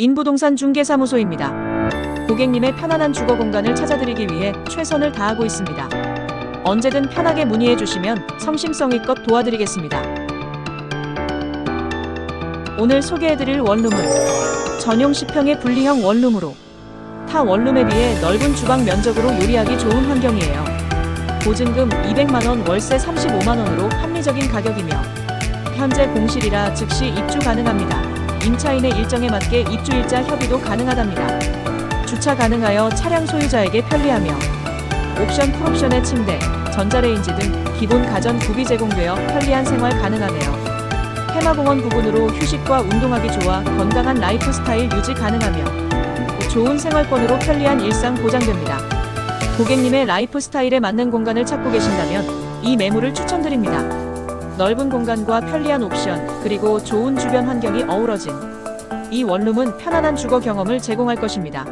인부동산 중개사무소입니다. 고객님의 편안한 주거 공간을 찾아드리기 위해 최선을 다하고 있습니다. 언제든 편하게 문의해 주시면 성심성의껏 도와드리겠습니다. 오늘 소개해드릴 원룸은 전용 10평의 분리형 원룸으로 타 원룸에 비해 넓은 주방 면적으로 요리하기 좋은 환경이에요. 보증금 200만원, 월세 35만원으로 합리적인 가격이며 현재 공실이라 즉시 입주 가능합니다. 임차인의 일정에 맞게 입주일자 협의도 가능하답니다. 주차 가능하여 차량 소유자에게 편리하며 옵션 풀옵션의 침대, 전자레인지 등 기본 가전 구비 제공되어 편리한 생활 가능하네요. 해마공원 부근으로 휴식과 운동하기 좋아 건강한 라이프 스타일 유지 가능하며 좋은 생활권으로 편리한 일상 보장됩니다. 고객님의 라이프 스타일에 맞는 공간을 찾고 계신다면 이 매물을 추천드립니다. 넓은 공간과 편리한 옵션, 그리고 좋은 주변 환경이 어우러진 이 원룸은 편안한 주거 경험을 제공할 것입니다.